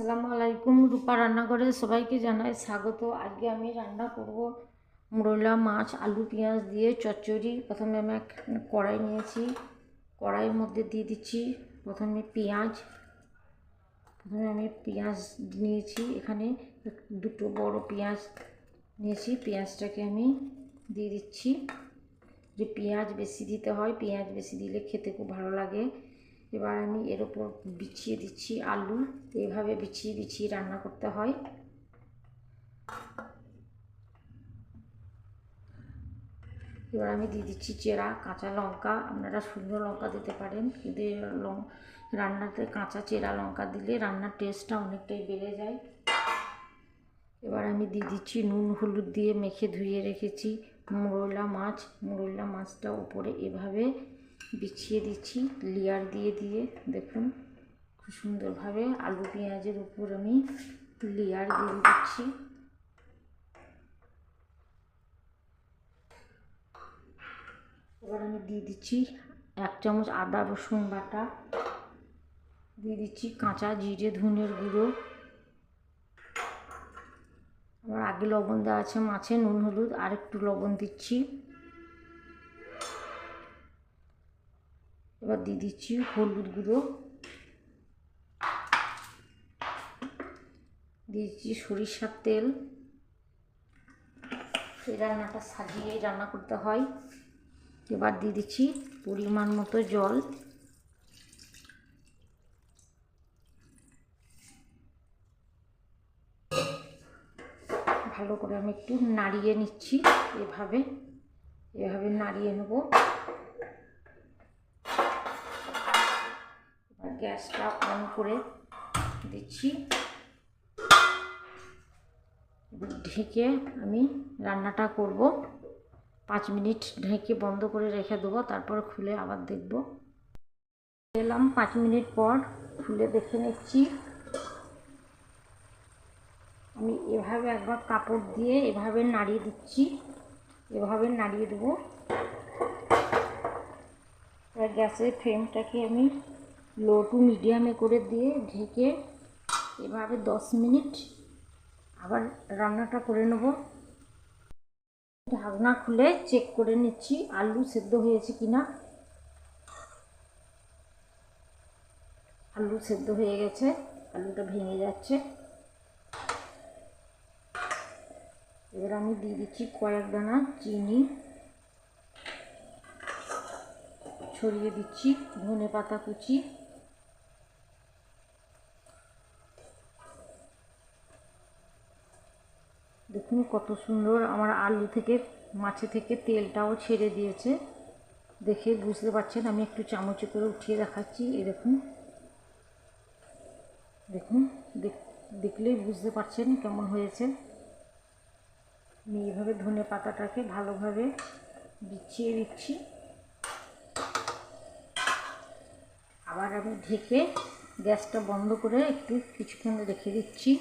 আসসালামু আলাইকুম। রূপা রান্নাঘরে সবাইকে জানাই স্বাগত। আজকে আমি রান্না করব মোরলা, মাছ, আলু, পেঁয়াজ দিয়ে চচ্চড়ি। প্রথমে আমি এক কড়াই নিয়েছি। কড়াইয়ের মধ্যে দিয়ে দিচ্ছি প্রথমে পেঁয়াজ। প্রথমে আমি পেঁয়াজ নিয়েছি। এখানে দুটো বড় পেঁয়াজ নিয়েছি। পেঁয়াজটাকে আমি দিয়ে দিচ্ছি। যে পেঁয়াজ বেশি দিতে হয়, পেঁয়াজ বেশি দিলে খেতে খুব ভালো লাগে। এবার আমি এর ওপর বিছিয়ে দিচ্ছি আলু। এইভাবে বিছিয়ে বিছিয়ে রান্না করতে হয়। এবার আমি দিয়ে দিচ্ছি চেরা, কাঁচা লঙ্কা। আপনারা শুকনো লঙ্কা দিতে পারেন। কিন্তু রান্নাতে কাঁচা চেরা লঙ্কা দিলে রান্নার টেস্টটা অনেকটাই বেড়ে যায়। এবার আমি দিয়ে দিচ্ছি নুন, হলুদ দিয়ে মেখে ধুয়ে রেখেছি। মোরলা মাছ, মোরলা মাছটা উপরে এভাবে বিছিয়ে দিচ্ছি লেয়ার দিয়ে দিয়ে। দেখুন, খুব সুন্দরভাবে আলু পেঁয়াজের উপর আমি লেয়ার দিয়ে দিচ্ছি। এবার আমি দিয়ে দিচ্ছি এক চামচ আদা, রসুন বাটা। দিয়ে দিচ্ছি কাঁচা জিরে, ধনের গুঁড়ো। আমার আগে লবণ দেওয়া আছে, মাছে নুন, হলুদ আর একটু লবণ দিচ্ছি। এবার দিয়ে দিচ্ছি হলুদ গুঁড়ো। দিয়ে দিচ্ছি সরিষার তেল। এই রান্নাটা সাজিয়ে রান্না করতে হয়। এবার দিয়ে দিচ্ছি পরিমাণ মতো জল। ভালো করে আমি একটু নাড়িয়ে নিচ্ছি এভাবে। এভাবে নাড়িয়ে নেব। গ্যাসটা অন করে দিচ্ছি। ঢেকে আমি রান্নাটা করব। পাঁচ মিনিট ঢেকে বন্ধ করে রেখে দেবো, তারপর খুলে আবার দেখব। এলাম পাঁচ মিনিট পর, খুলে দেখে নিচ্ছি। আমি এভাবে একবার কাপড় দিয়ে এভাবে নাড়িয়ে দিচ্ছি। এভাবে নাড়িয়ে দেবো। গ্যাসের ফ্লেমটাকে আমি লো টু মিডিয়ামে করে দিয়ে ঢেকে এভাবে দশ মিনিট আবার রান্নাটা করে নেব। ঢাকনা খুলে চেক করে নিচ্ছি আলু সেদ্ধ হয়েছে কিনা। আলু সেদ্ধ হয়ে গেছে, আলুটা ভেঙে যাচ্ছে। এবার আমি দিয়ে দিচ্ছি কয়েক দানা চিনি। ছড়িয়ে দিচ্ছি ধনে পাতা কুচি। দেখুন কত সুন্দর আমার আলু থেকে, মাছে থেকে তেলটাও ছেড়ে দিয়েছে। দেখে বুঝতে পারছেন, আমি একটু চামচে করে উঠিয়ে দেখাচ্ছি, এই দেখুন। দেখুন দেখলেই বুঝতে পারছেন কেমন হয়েছে। আমি এইভাবে ধনে পাতাটাকে ভালোভাবে বিছিয়ে দিচ্ছি আবার আমি ঢেকে গ্যাসটা বন্ধ করে একটু কিছুক্ষণ রেখে দিচ্ছি।